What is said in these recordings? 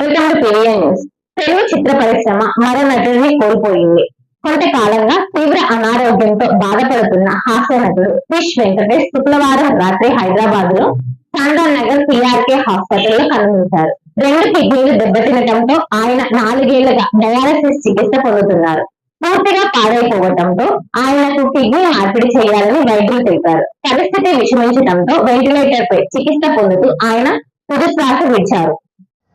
Welcome to news Telugu చిత్ర పరిశ్రమ మరో నటుడిని కోల్పోయింది. కొంతకాలంగా తీవ్ర అనారోగ్యంతో బాధపడుతున్న హాస్య నటుడు క్రిష్ వెంకటేష్ శుక్రవారం రాత్రి హైదరాబాద్లో చాందన్ నగర్ పిఆర్కే హాస్పిటల్లో కనుగొంటారు రెండు కిడ్నీలు దెబ్బతినటంతో ఆయన నాలుగేళ్ళుగా డయాలసిస్ చికిత్స పొందుతున్నారు. పూర్తిగా పాడైపోవటంతో ఆయనకు కిడ్నీ మార్పిడి చేయాలని వైద్యులు తెలిపారు. పరిస్థితి విషమించడంతో వెంటిలేటర్ పై చికిత్స పొందుతూ ఆయన తుదిశ్వాస విడిచారు.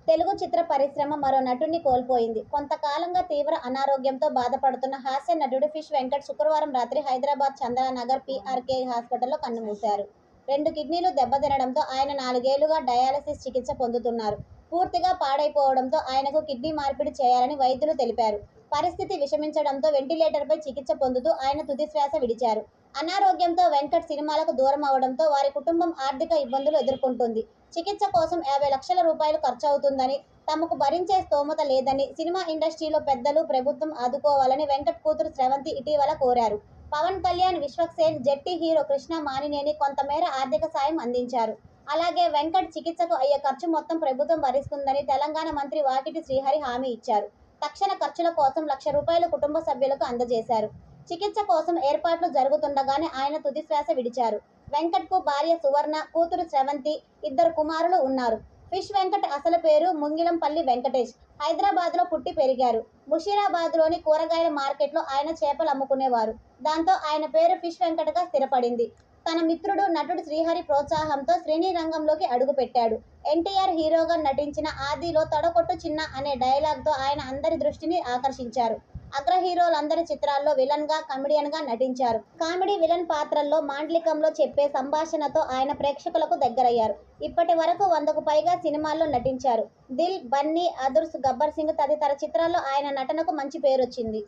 తెలుగు చిత్ర పరిశ్రమ మరో నటుడిని కోల్పోయింది. కొంతకాలంగా తీవ్ర అనారోగ్యంతో బాధపడుతున్న హాస్య నటుడు ఫిష్ వెంకట్ శుక్రవారం రాత్రి హైదరాబాద్ చందననగర్ పీఆర్కే హాస్పిటల్లో కన్నుమూశారు. రెండు కిడ్నీలు దెబ్బతినడంతో ఆయన నాలుగేళ్ళుగా డయాలసిస్ చికిత్స పొందుతున్నారు. పూర్తిగా పాడైపోవడంతో ఆయనకు కిడ్నీ మార్పిడి చేయాలని వైద్యులు తెలిపారు. పరిస్థితి విషమించడంతో వెంటిలేటర్పై చికిత్స పొందుతూ ఆయన తుదిశ్వాస విడిచారు. అనారోగ్యంతో వెంకట్ సినిమాలకు దూరం అవడంతో వారి కుటుంబం ఆర్థిక ఇబ్బందులు ఎదుర్కొంటుంది. చికిత్స కోసం యాభై లక్షల రూపాయలు ఖర్చు అవుతుందని తమకు భరించే స్తోమత లేదని సినిమా ఇండస్ట్రీలో పెద్దలు ప్రభుత్వం ఆదుకోవాలని వెంకట్ కూతురు స్రవంతి ఇటీవల కోరారు. పవన్ కళ్యాణ్ విశ్వక్సేన్ జెట్టి హీరో కృష్ణ మానినేని కొంతమేర ఆర్థిక సాయం అందించారు. అలాగే వెంకట్ చికిత్సకు అయ్యే ఖర్చు మొత్తం ప్రభుత్వం భరిస్తుందని తెలంగాణ మంత్రి వాకిటి శ్రీహరి హామీ ఇచ్చారు. తక్షణ ఖర్చుల కోసం లక్ష రూపాయలు కుటుంబ సభ్యులకు అందజేశారు. చికిత్స కోసం ఏర్పాట్లు జరుగుతుండగానే ఆయన తుదిశ్వాస విడిచారు. వెంకట్కు భార్య సువర్ణ కూతురు స్రవంతి ఇద్దరు కుమారులు ఉన్నారు. ఫిష్ వెంకట్ అసలు పేరు ముంగిలంపల్లి వెంకటేష్. హైదరాబాద్లో పుట్టి పెరిగారు. ముషీరాబాద్లోని కూరగాయల మార్కెట్లో ఆయన చేపలు అమ్ముకునేవారు. దాంతో ఆయన పేరు ఫిష్ వెంకటగా స్థిరపడింది. తన మిత్రుడు నటుడు శ్రీహరి ప్రోత్సాహంతో శ్రేణి రంగంలోకి అడుగుపెట్టాడు. ఎన్టీఆర్ హీరోగా నటించిన ఆదిలో తొడకొట్టు చిన్న అనే డైలాగ్తో ఆయన అందరి దృష్టిని ఆకర్షించారు. అగ్ర హీరోలందరి చిత్రాల్లో విలన్గా కమెడియన్గా నటించారు. కామెడీ విలన్ పాత్రల్లో మాండలికంలో చెప్పే సంభాషణతో ఆయన ప్రేక్షకులకు దగ్గరయ్యారు. ఇప్పటి వరకు వందకు పైగా సినిమాల్లో నటించారు. దిల్ బన్నీ అదుర్స్ గబ్బర్ సింగ్ తదితర చిత్రాల్లో ఆయన నటనకు మంచి పేరొచ్చింది.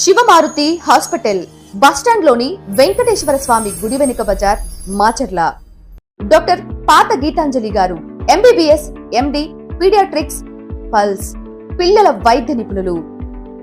శివమారుతి హాస్పిటల్ బస్టాండ్లోని వెంకటేశ్వర స్వామి గుడి వెనుక బజార్ మాచర్ల. డాక్టర్ పాత గీతాంజలి గారు ఎంబీబీఎస్ ఎండి పీడియాట్రిక్స్ పల్స్ పిల్లల వైద్య నిపుణులు.